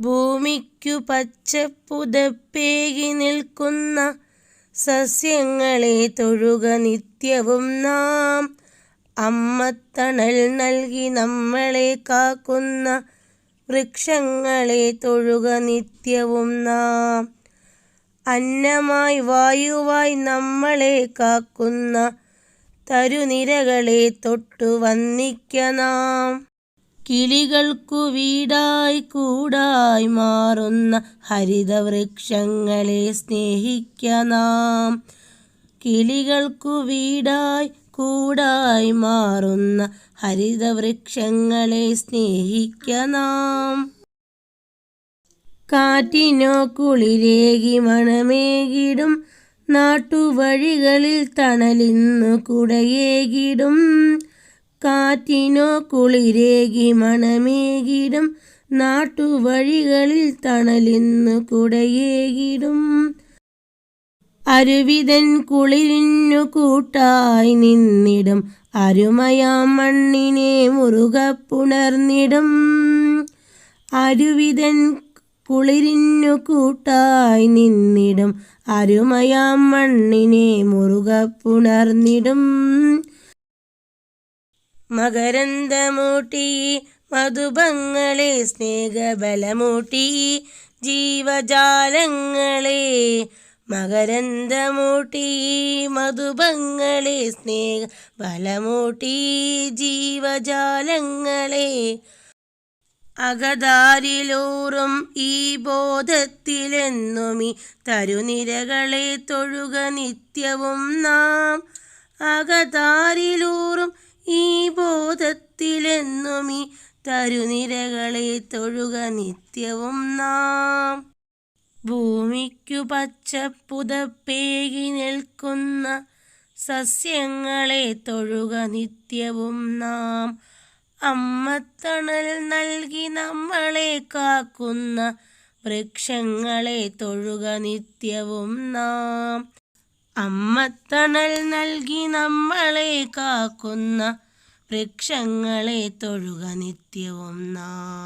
ഭൂമിക്കു പച്ചപ്പുതപ്പേകി നിൽക്കുന്ന സസ്യങ്ങളെ തൊഴുക നിത്യവും നാം. അമ്മത്തണൽ നൽകി നമ്മളെ കാക്കുന്ന വൃക്ഷങ്ങളെ തൊഴുക നിത്യവും നാം. അന്നമായി വായുവായി നമ്മളെ കാക്കുന്ന തരുനിരകളെ തൊട്ടു വന്നിക്ക നാം. കിളികൾക്കു വീടായി കൂടായി മാറുന്ന ഹരിതവൃക്ഷങ്ങളെ സ്നേഹിക്ക നാം. കിളികൾക്കു വീടായി കൂടായി മാറുന്ന ഹരിതവൃക്ഷങ്ങളെ സ്നേഹിക്ക നാം. കാറ്റിനോ കുളിരേകി മണമേകിടും നാട്ടുവഴികളിൽ തണലിന്നു കുടയേകിടും. കാറ്റിനോ കുളിരേകി മണമേകിടും. നാട്ടുവഴികളിൽ തണലിന്നു കുടയേകിടും. അരുവിതൻ കുളിരിന്നു കൂട്ടായി നിന്നിടും. അരുമയാം മണ്ണിനെ മുറുക പുണർന്നിടും. അരുവിതൻ കുളിരിന്നു കൂട്ടായി നിന്നിടും. അരുമയാം മണ്ണിനെ മുറുക പുണർന്നിടും. മകരന്തമൂട്ടി മധുഭങ്ങളെ സ്നേഹബലമൂട്ടി ജീവജാലങ്ങളെ മകരന്തമൂട്ടി മധുഭങ്ങളെ സ്നേഹ ബലമൂട്ടി ജീവജാലങ്ങളെ അകതാരിലൂറും ഈ ബോധത്തിലെന്നുമി തരുനിരകളെ തൊഴുക നിത്യവും നാം. അകതാരിലൂറും ഈ ബോധത്തിലെന്നുമി തരുനിരകളെ തൊഴുക നിത്യവും നാം. ഭൂമിക്കു പച്ചപ്പുതപ്പേകി നിൽക്കുന്ന സസ്യങ്ങളെ തൊഴുക നിത്യവും നാം. അമ്മത്തണൽ നൽകി നമ്മളെ കാക്കുന്ന വൃക്ഷങ്ങളെ തൊഴുക നിത്യവും നാം. അമ്മത്തണൽ നൽകി നമ്മളെ കാക്കുന്ന വൃക്ഷങ്ങളെ തൊഴുക നിത്യവും നാം.